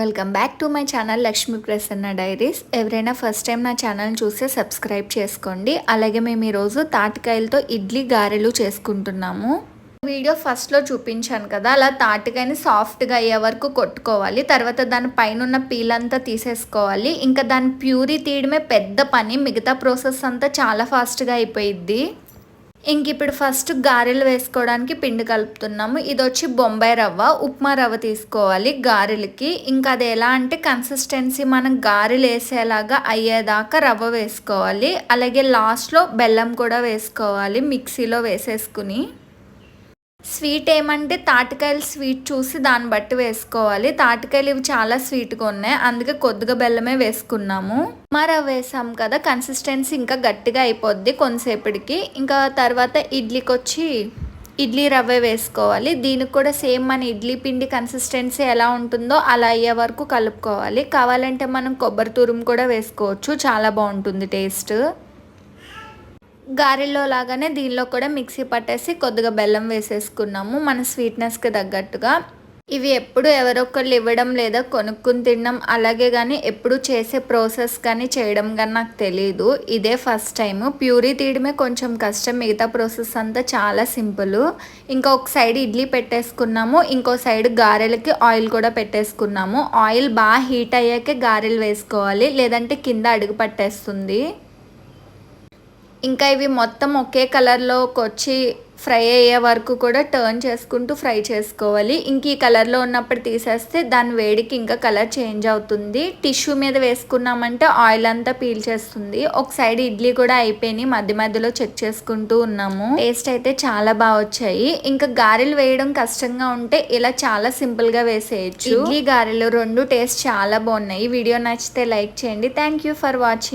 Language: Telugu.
Welcome back to my channel Lakshmi Prasanna diaries ఎవరైనా ఫస్ట్ టైం నా ఛానల్ చూస్తే సబ్స్క్రైబ్ చేసుకోండి. అలాగే మేము ఈరోజు తాటికాయలతో ఇడ్లీ గారెలు చేసుకుంటున్నాము. వీడియో ఫస్ట్లో చూపించాను కదా అలా తాటికాయని సాఫ్ట్గా అయ్యే వరకు కొట్టుకోవాలి. తర్వాత దాని పైన ఉన్న పీల్ అంతా తీసేసుకోవాలి. ఇంకా దాని ప్యూరీ తీయడమే పెద్ద పని మిగతా ప్రాసెస్ అంతా చాలా ఫాస్ట్గా అయిపోయిద్ది. ఇంక ఇప్పుడు ఫస్ట్ గారెలు వేసుకోవడానికి పిండి కలుపుతున్నాము. ఇది వచ్చి బొంబాయి రవ్వ ఉప్మా రవ్వ తీసుకోవాలి గారెలకి. ఇంకా అది ఎలా అంటే కన్సిస్టెన్సీ మనం గారెలు వేసేలాగా అయ్యేదాకా రవ్వ వేసుకోవాలి. అలాగే లాస్ట్లో బెల్లం కూడా వేసుకోవాలి మిక్సీలో వేసేసుకుని. స్వీట్ ఏమంటే తాటికాయలు స్వీట్ చూసి దాన్ని బట్టి వేసుకోవాలి. తాటికాయలు ఇవి చాలా స్వీట్గా ఉన్నాయి. అందుకే కొద్దిగా బెల్లమే వేసుకున్నాము. మరి వేసాం కదా కన్సిస్టెన్సీ ఇంకా గట్టిగా అయిపోద్ది కొంతసేపటికి. ఇంకా తర్వాత ఇడ్లీకి వచ్చి ఇడ్లీ రవ్వ వేసుకోవాలి. దీనికి కూడా సేమ్ మన ఇడ్లీ పిండి కన్సిస్టెన్సీ ఎలా ఉంటుందో అలా అయ్యే వరకు కలుపుకోవాలి. కావాలంటే మనం కొబ్బరి తురుము కూడా వేసుకోవచ్చు. చాలా బాగుంటుంది టేస్ట్. గారెల్లో లాగానే దీనిలో కూడా మిక్సీ పట్టేసి కొద్దిగా బెల్లం వేసేసుకున్నాము మన స్వీట్నెస్కి తగ్గట్టుగా. ఇవి ఎప్పుడు ఎవరొకళ్ళు ఇవ్వడం లేదా కొనుక్కుని తినడం అలాగే కానీ ఎప్పుడు చేసే ప్రాసెస్ కానీ చేయడం కానీ నాకు తెలియదు ఇదే ఫస్ట్ టైం ప్యూరీ తీయడమే కొంచెం కష్టం. మిగతా ప్రాసెస్ అంతా చాలా సింపుల్. ఇంకా ఒక సైడ్ ఇడ్లీ పెట్టేసుకున్నాము. ఇంకో సైడ్ గారెలకి ఆయిల్ కూడా పెట్టేసుకున్నాము. ఆయిల్ బాగా హీట్ అయ్యాకే గారెలు వేసుకోవాలి. లేదంటే కింద అడుగు పట్టేస్తుంది. ఇంకా ఇవి మొత్తం ఒకే కలర్లోకి వచ్చి ఫ్రై అయ్యే వరకు కూడా టర్న్ చేసుకుంటూ ఫ్రై చేసుకోవాలి. ఇంక ఈ కలర్లో ఉన్నప్పుడు తీసేస్తే దాని వేడికి ఇంకా కలర్ చేంజ్ అవుతుంది. టిష్యూ మీద వేసుకున్నామంటే ఆయిల్ అంతా పీల్చేస్తుంది ఒక సైడ్ ఇడ్లీ కూడా అయిపోయినాయి. మధ్య మధ్యలో చెక్ చేసుకుంటూ ఉన్నాము. టేస్ట్ అయితే చాలా బాగా వచ్చాయి. ఇంకా గారెలు వేయడం కష్టంగా ఉంటే ఇలా చాలా సింపుల్గా వేసేయచ్చు. ఇడ్లీ గారెలు రెండు టేస్ట్ చాలా బాగున్నాయి. వీడియో నచ్చితే లైక్ చేయండి. Thank you for watching.